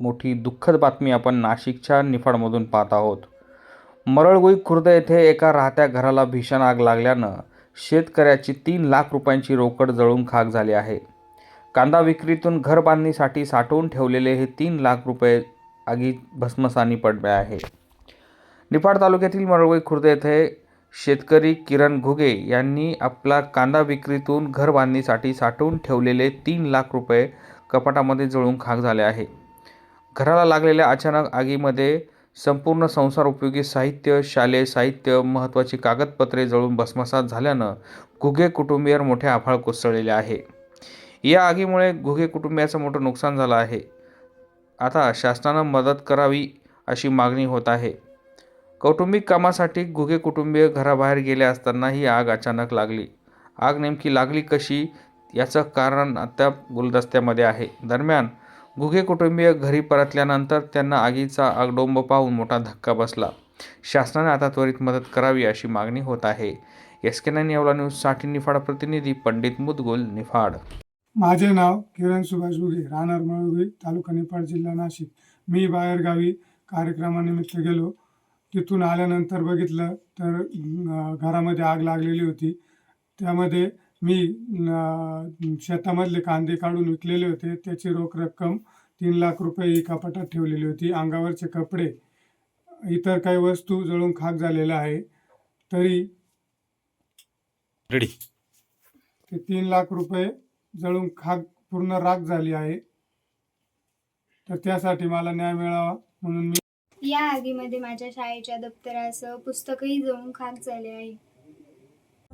मोठी दुःखद बातमी आपण नाशिकच्या निफाडमधून पाहत आहोत. मरळगोई खुर्द येथे एका राहत्या घराला भीषण आग लागल्यानं शेतकऱ्याची तीन लाख रुपयांची रोकड जळून खाक झाली आहे. कांदा विक्रीतून घर बांधणीसाठी साठवून ठेवलेले हे तीन लाख रुपये आगीत भस्मसानी पडले आहे. निफाड तालुक्यातील मरळगोई खुर्द येथे शेतकरी किरण घुगे यांनी आपला कांदा विक्रीतून घर बांधणीसाठी साठवून ठेवलेले तीन लाख रुपये कपाटामध्ये जळून खाक झाले आहे. घराला लागलेल्या अचानक आगीमध्ये संपूर्ण संसार उपयोगी साहित्य शालेय साहित्य महत्त्वाची कागदपत्रे जळून भस्मसात झाल्यानं घुगे कुटुंबियावर मोठ्या आफाळ कोसळलेले आहे. या आगीमुळे घुगे कुटुंबियाचं मोठं नुकसान झालं आहे. आता शासनानं मदत करावी अशी मागणी होत आहे. कौटुंबिक कामासाठी घुगे कुटुंबीय घराबाहेर गेले असताना ही आग अचानक लागली. आग नेमकी लागली कशी? याचं कारण अद्याप गुलदस्त्यामध्ये आहे. दरम्यान घुगे कुटुंबीय घरी परतल्यानंतर त्यांना आगीचा आगडोंब पाहून मोठा धक्का बसला. शासनाने आता त्वरित मदत करावी अशी मागणी होत आहे. एस के नाईन येवला न्यूजसाठी निफाड प्रतिनिधी पंडित मुदगुल निफाड. माझे नाव किरण सुभाष गुगे राहणार मळुगी तालुका निफाड जिल्हा नाशिक. मी बाहेरगावी कार्यक्रमानिमित्त गेलो. तिथून आल्यानंतर बघितलं तर घरामध्ये आग लागलेली होती. त्यामध्ये मी शेतामधले कांदे काढून विकलेले होते. त्याची रोख रक्कम तीन लाख रुपये ही कपाटात ठेवलेली होती. अंगावरचे कपडे इतर काही वस्तू जळून खाक झालेल्या आहे. तरी रेडी ते तीन लाख रुपये जळून खाक पूर्ण राख झाली आहे. तर त्यासाठी मला न्याय मिळावा म्हणून मी या आगीमध्ये माझ्या शाळेच्या दप्तरासह पुस्तकही जळून खाक झाले आहे.